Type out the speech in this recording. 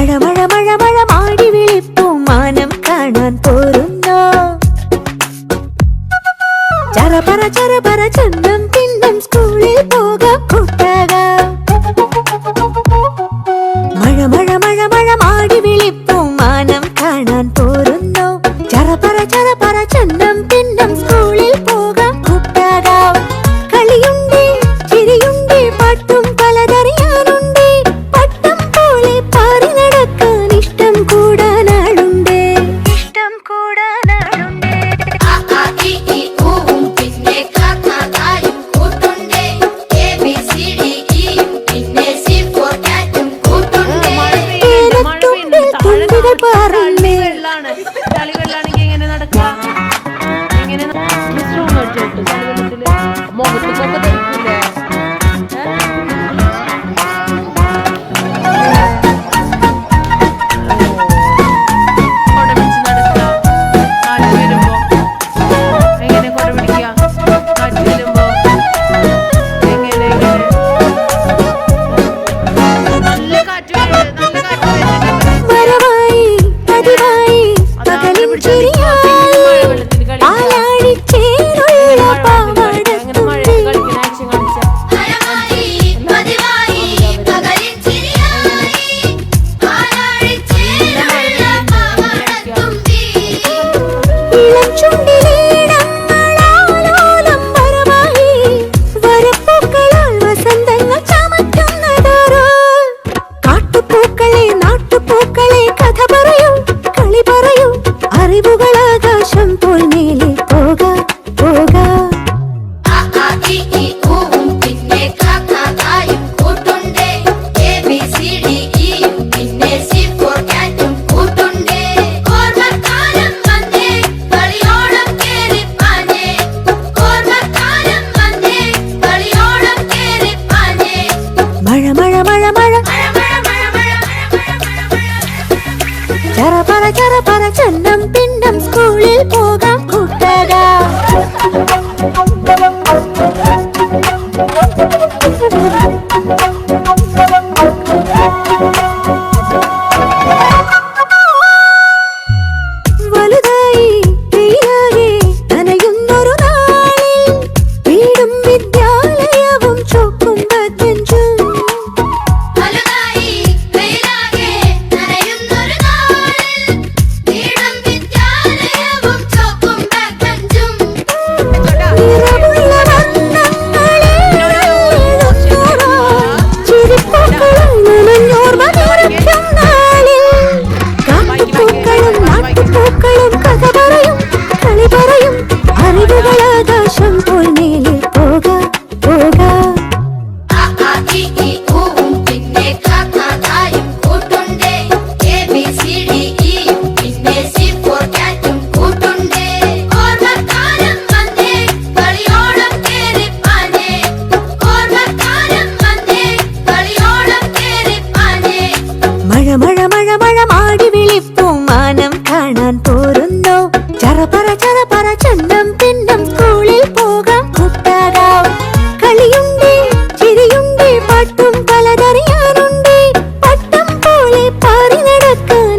மழ மழ மழ மழ மாடி விழிப்பும் மானம் காணான் போருந்தா. சர பர சர பர Могут познакомиться. பர பர கர பர சன்னம் பின்னம் ஸ்கூலில் போக கூட்டடா മഴമാടി വിളിപ്പൂമാനം കാണാൻ പോരുന്നു. ചറപറ ചറപറ ചന്തം പിന്നം സ്കൂളിൽ പോകാം കുട്ടാടാം കളിയുണ്ട് ചിരിയുണ്ട് പാട്ടും പലതറിയാനുണ്ട് പട്ടം പോലെ പാറി നടക്കാം.